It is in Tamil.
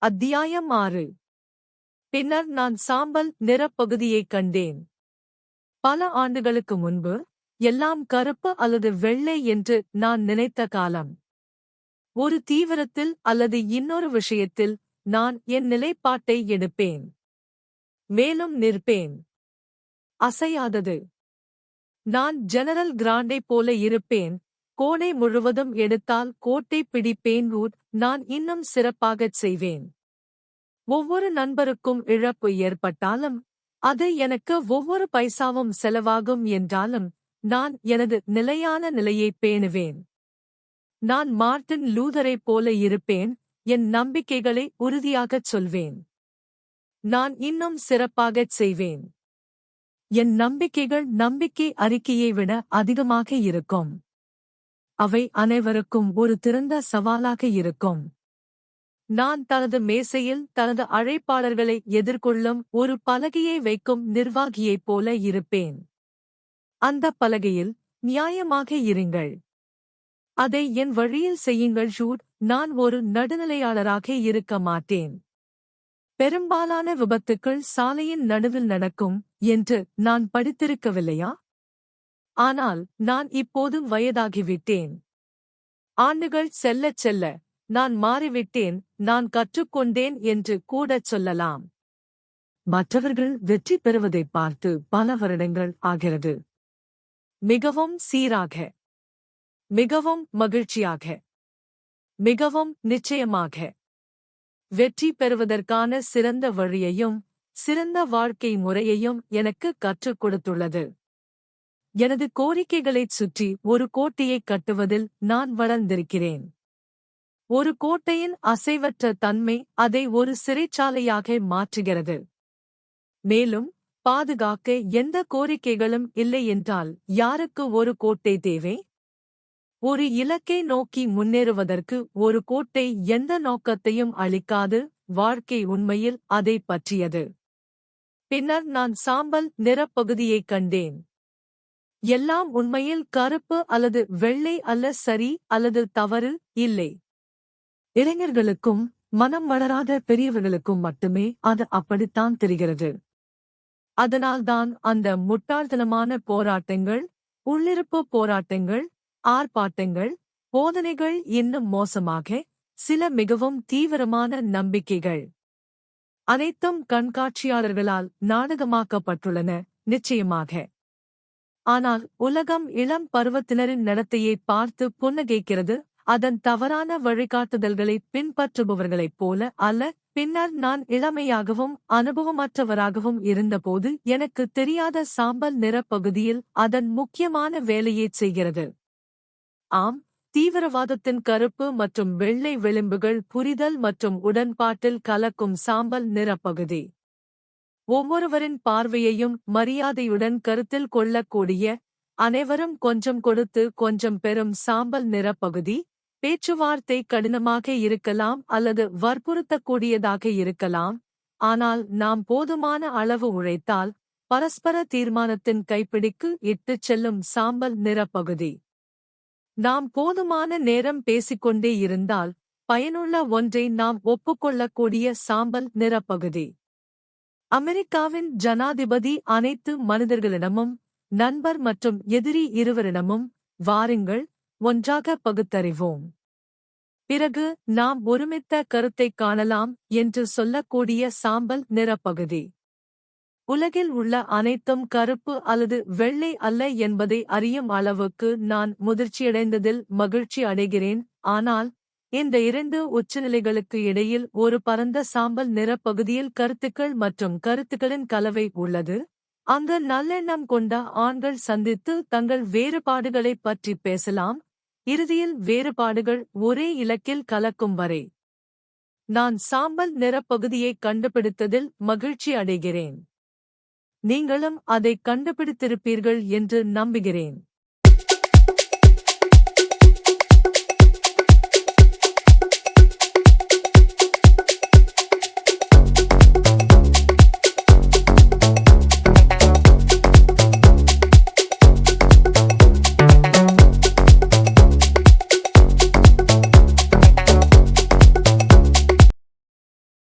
அத்தியாயம் ஆறு. பின்னர் நான் சாம்பல் நிறப்பகுதியைக் கண்டேன். பல ஆண்டுகளுக்கு முன்பு எல்லாம் கருப்பு அல்லது வெள்ளை என்று நான் நினைத்த காலம். ஒரு தீவிரத்தில் அல்லது இன்னொரு விஷயத்தில் நான் என் நிலைப்பாட்டை எடுப்பேன். மேலும் நிற்பேன். அசையாதது. நான் ஜெனரல் கிராண்டை போல இருப்பேன் கோணை முழுவதும் எடுத்தால் கோட்டை பிடிப்பேன் ஊர் நான் இன்னும் சிறப்பாகச் செய்வேன். ஒவ்வொரு நண்பருக்கும் இழப்பு ஏற்பட்டாலும் அது எனக்கு ஒவ்வொரு பைசாவும் செலவாகும் என்றாலும் நான் எனது நிலையான நிலையை பேணுவேன். நான் மார்ட்டின் லூதரைப் போல இருப்பேன் என் நம்பிக்கைகளை உறுதியாகச் சொல்வேன். நான் இன்னும் சிறப்பாகச் செய்வேன். என் நம்பிக்கைகள் நம்பிக்கை அறிக்கையை விட அதிகமாக இருக்கும். அவை அனைவருக்கும் ஒரு திறந்த சவாலாக இருக்கும். நான் தனது மேசையில் தனது அழைப்பாளர்களை எதிர்கொள்ளும் ஒரு பலகையை வைக்கும் நிர்வாகியைப் போல இருப்பேன். அந்த பலகையில் நியாயமாக இருங்கள். அதை என் வழியில் செய்யுங்கள் ஷூட். நான் ஒரு நடுநிலையாளராக இருக்க மாட்டேன். பெரும்பாலான விபத்துக்கள் சாலையின் நடுவில் நடக்கும் என்று நான் படித்திருக்கவில்லையா? ஆனால் நான் இப்போது வயதாகிவிட்டேன். ஆண்டுகள் செல்லச் செல்ல நான் மாறிவிட்டேன் நான் கற்றுக்கொண்டேன் என்று கூடச் சொல்லலாம். மற்றவர்கள் வெற்றி பெறுவதைப் பார்த்து பல வருடங்கள் ஆகிறது. மிகவும் சீராக மிகவும் மகிழ்ச்சியாக மிகவும் நிச்சயமாக வெற்றி பெறுவதற்கான சிறந்த வழியையும் சிறந்த வாழ்க்கை முறையையும் எனக்கு கற்றுக் கொடுத்துள்ளது. எனது கோரிக்கைகளைச் சுற்றி ஒரு கோட்டையைக் கட்டுவதில் நான் வளர்ந்திருக்கிறேன். ஒரு கோட்டையின் அசைவற்ற தன்மை அதை ஒரு சிறைச்சாலையாக மாற்றுகிறது. மேலும் பாதுகாக்க எந்த கோரிக்கைகளும் இல்லை என்றால் யாருக்கு ஒரு கோட்டை தேவை? ஒரு இலக்கை நோக்கி முன்னேறுவதற்கு ஒரு கோட்டை எந்த நோக்கத்தையும் அளிக்காது வாழ்க்கை உண்மையில் அதை பற்றியது. பின்னர் நான் சாம்பல் நிறப்பகுதியைக் கண்டேன். எல்லாம் உண்மையில் கருப்பு அல்லது வெள்ளை அல்ல சரி அல்லது தவறு? இல்லை. இளைஞர்களுக்கும் மனம் வளராத பெரியவர்களுக்கும் மட்டுமே அது அப்படித்தான் தெரிகிறது. அதனால்தான் அந்த முட்டாள்தனமான போராட்டங்கள் உள்ளிருப்பு போராட்டங்கள் ஆர்ப்பாட்டங்கள் போதனைகள் இன்னும் மோசமாக சில மிகவும் தீவிரமான நம்பிக்கைகள். அனைத்தும் கண்காட்சியாளர்களால் நாடகமாக்கப்பட்டுள்ளன நிச்சயமாக. ஆனால் உலகம் இளம் பருவத்தினரின் நடத்தையை பார்த்து புன்னகைக்கிறது. அதன் தவறான வழிகாட்டுதல்களை பின்பற்றுபவர்களைப் போல அல்ல. பின்னர் நான் இளமையாகவும் அனுபவமற்றவராகவும் இருந்தபோது எனக்கு தெரியாத சாம்பல் நிறப்பகுதியில் அதன் முக்கியமான வேலையைச் செய்கிறது. ஆம் தீவிரவாதத்தின் கருப்பு மற்றும் வெள்ளை விளிம்புகள் புரிதல் மற்றும் உடன்பாட்டில் கலக்கும் சாம்பல் நிறப்பகுதி ஒவ்வொருவரின் பார்வையையும் மரியாதையுடன் கருத்தில் கொள்ளக்கூடிய அனைவரும் கொஞ்சம் கொடுத்து கொஞ்சம் பெறும் சாம்பல் நிறப்பகுதி பேச்சுவார்த்தை கடினமாக இருக்கலாம் அல்லது வற்புறுத்தக்கூடியதாக இருக்கலாம். ஆனால் நாம் போதுமான அளவு உழைத்தால் பரஸ்பர தீர்மானத்தின் கைப்பிடிக்கு இட்டுச் செல்லும் சாம்பல் நிறப்பகுதி நாம் போதுமான நேரம் பேசிக்கொண்டே இருந்தால் பயனுள்ள ஒன்றை நாம் ஒப்புக்கொள்ளக்கூடிய சாம்பல் நிறப்பகுதி அமெரிக்காவின் ஜனாதிபதி அனைத்து மனிதர்களிடமும் நண்பர் மற்றும் எதிரி இருவரிடமும் வாருங்கள் ஒன்றாக பகுத்தறிவோம். பிறகு நாம் ஒருமித்த கருத்தைக் காணலாம் என்று சொல்லக்கூடிய சாம்பல் நிறப்பகுதி. உலகில் உள்ள அனைத்தும் கருப்பு அல்லது வெள்ளை அல்ல என்பதை அறியும் அளவுக்கு நான் முதிர்ச்சியடைந்ததில் மகிழ்ச்சி அடைகிறேன் ஆனால் இந்த இரண்டு உச்சநிலைகளுக்கு இடையில் ஒரு பரந்த சாம்பல் நிறப்பகுதியில் கருத்துக்கள் மற்றும் கருத்துக்களின் கலவை உள்ளது. அங்கு நல்லெண்ணம் கொண்ட ஆண்கள் சந்தித்து தங்கள் வேறுபாடுகளைப் பற்றி பேசலாம். இறுதியில் வேறுபாடுகள் ஒரே இலக்கில் கலக்கும் வரை. நான் சாம்பல் நிறப்பகுதியை கண்டுபிடித்ததில் மகிழ்ச்சி அடைகிறேன். நீங்களும் அதை கண்டுபிடித்திருப்பீர்கள் என்று நம்புகிறேன்.